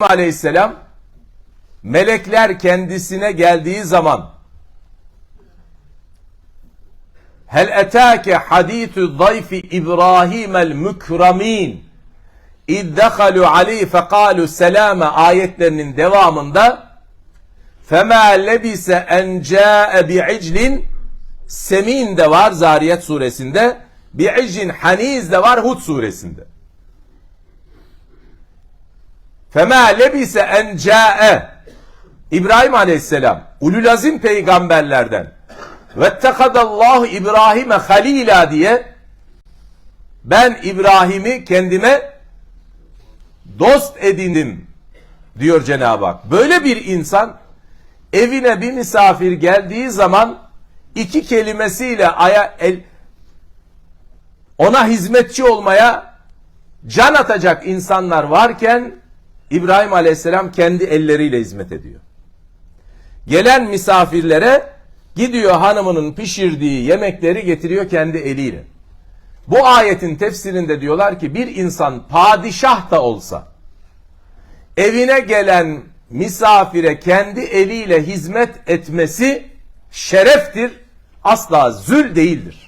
aleyhisselam melekler kendisine geldiği zaman Hel etâke hadîtü zayfi İbrahim İbrahim'el mükremin İddekalu aleyh fekalu selame ayetlerinin devamında Fema lebise en câe bi'iclin Semin de var Zariyet suresinde. Bi'iclin haniz de var Hud suresinde. Fema lebise en ca'e İbrahim aleyhisselam ulul peygamberlerden ve tekadallahu İbrahim'e halila diye ben İbrahim'i kendime dost edindim diyor Cenab-ı Hak. Böyle bir insan evine bir misafir geldiği zaman iki kelimesiyle aya el, ona hizmetçi olmaya can atacak insanlar varken İbrahim Aleyhisselam kendi elleriyle hizmet ediyor. Gelen misafirlere gidiyor hanımının pişirdiği yemekleri getiriyor kendi eliyle. Bu ayetin tefsirinde diyorlar ki bir insan padişah da olsa evine gelen misafire kendi eliyle hizmet etmesi şereftir, asla zül değildir.